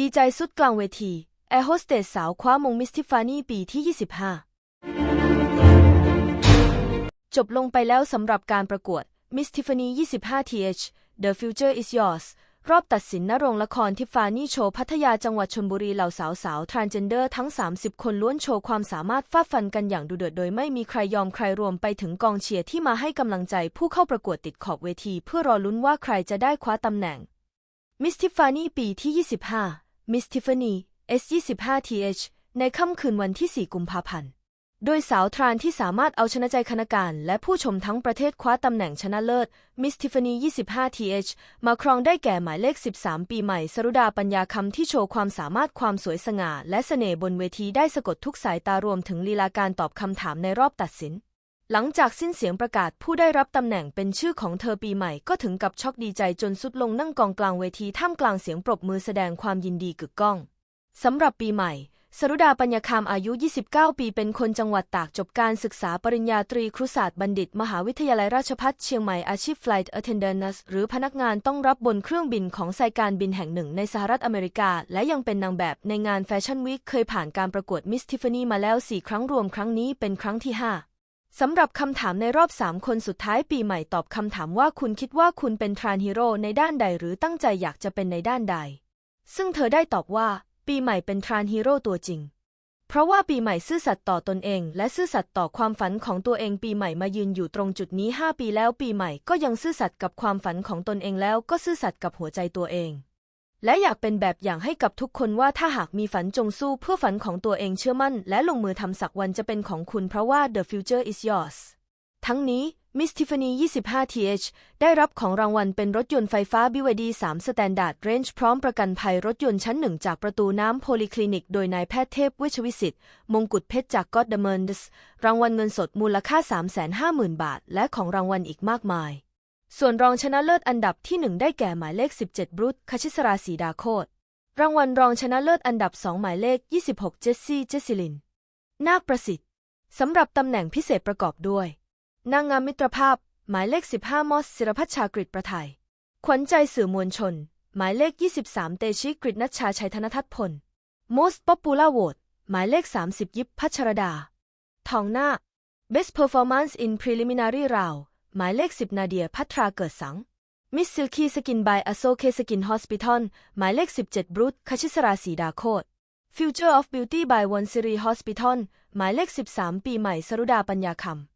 ดีใจสุดกลางเวที แอร์โฮสเตสสาวคว้ามงมิสทิฟานี่ปีที่ 25 จบลงไปแล้วสำหรับการประกวด Miss Tiffany 25 TH The Future is Yours รอบตัดสินณโรงละครทิฟฟานี่โชว์พัทยาจังหวัดชลบุรีเหล่าสาวสาวทรานเจนเดอร์ทั้ง 30 คนล้วนโชว์ความสามารถฟาดฟันกันอย่างดุเดือดโดยไม่มีใครยอมใครรวมไปถึงกองเชียร์ที่มาให้กำลังใจผู้เข้าประกวดติดขอบเวที เพื่อรอลุ้นว่าใครจะได้คว้าตำแหน่งมิสทิฟฟานี่ปีที่ 25 มิสทิฟฟานี่ S25 TH ในค่ำคืนวันที่ 4 กุมภาพันธ์ โดยสาวทรานที่สามารถเอาชนะใจคณะการและผู้ชมทั้งประเทศคว้าตำแหน่งชนะเลิศมิสทิฟฟานี่25 TH มาครองได้แก่หมายเลข 13 ปีใหม่ สรุดาปัญญาคำที่โชว์ความสามารถความสวยสง่า และเสน่ห์บนเวทีได้สะกดทุกสายตารวมถึงลีลาการตอบคำถามในรอบตัดสิน หลังจากสิ้นเสียงประกาศผู้ได้รับตำแหน่งเป็นชื่อของเธอปีใหม่ก็ถึงกับช็อกดีใจจนสุดลงนั่งกองกลางเวทีท่ามกลางเสียงปรบมือแสดงความยินดีกึกก้องสำหรับปีใหม่ สรุดาปัญญาคามอายุ 29 ปีเป็นคนจังหวัดตากจบการศึกษาปริญญาตรีครุศาสตร์บัณฑิต มหาวิทยาลัยราชภัฏเชียงใหม่อาชีพ Flight Attendant หรือพนักงานต้องรับบนเครื่องบินของสายการบินแห่งหนึ่งในสหรัฐอเมริกา และยังเป็นนางแบบในงานแฟชั่นวีคเคยผ่านการประกวดมิสทิฟฟานี่มาแล้ว 4 ครั้งรวมครั้งนี้เป็นครั้งที่ 5 สำหรับคำถามในรอบ 3 คนสุดท้ายปีใหม่ตอบคำถามว่าคุณคิดว่าคุณเป็นทรานฮีโร่ในด้านใดหรือตั้งใจอยากจะเป็นในด้านใด ซึ่งเธอได้ตอบว่า ปีใหม่เป็นทรานฮีโร่ตัวจริง เพราะว่าปีใหม่ซื่อสัตย์ต่อตนเอง และซื่อสัตย์ต่อความฝันของตัวเองปีใหม่มายืนอยู่ตรงจุดนี้ 5 ปีแล้วปีใหม่ก็ยังซื่อสัตย์กับความฝันของตนเองแล้วก็ซื่อสัตย์กับหัวใจตัวเอง และอยากเป็นแบบอย่างให้กับทุกคนว่าถ้าหากมีฝันจงสู้เพื่อฝันของตัวเองเชื่อมั่น และลงมือทำสักวันจะเป็นของคุณเพราะว่า the future is yours ทั้งนี้ Miss Tiffany 25 TH ได้รับของรางวัลเป็นรถยนต์ไฟฟ้า BYD 3 Standard Range พร้อมประกันภัยรถยนต์ชั้นหนึ่งจากประตูน้ำโพลีคลินิก โดยนายแพทย์เทพเวชวิสิทธิ์ มงกุฎเพชรจาก God d e m o n d s รางวัลเงินสดมูลค่า 350,000 บาท และของรางวัลอีกมากมาย ส่วนรองชนะเลิศอันดับที่ 1 ได้แก่หมายเลข 17 บรุตคชิสราสีดาโคตรางวัลรองชนะเลิศอันดับ 2 หมายเลข 26 เจสซี่ เจสซิลิน นาคประสิทธิ์สำหรับตำแหน่งพิเศษประกอบด้วย นางงามมิตรภาพ หมายเลข 15 มอสศิรพัชชากฤษประไทย ขวัญใจสื่อมวลชน หมายเลข 23 เตชิกฤษนัชชาชัยธนทัศพล Most Popular Vote หมายเลข 30 ยิปพัชรดา ทองหน้า Best Performance in Preliminary Round หมายเลขสิบนาเดียพัทราเกิดสัง มิสซิลคีสกินบายอโซเคสกินฮอสปิทอลหมายเลขสิบเจ็ดบรูตคชิสราศีดาโคตจอร์ออฟบิวตี้บายวอนซิรีฮอสปิทอลหมายเลขสิบสามปีใหม่สรุดาปัญญาคำ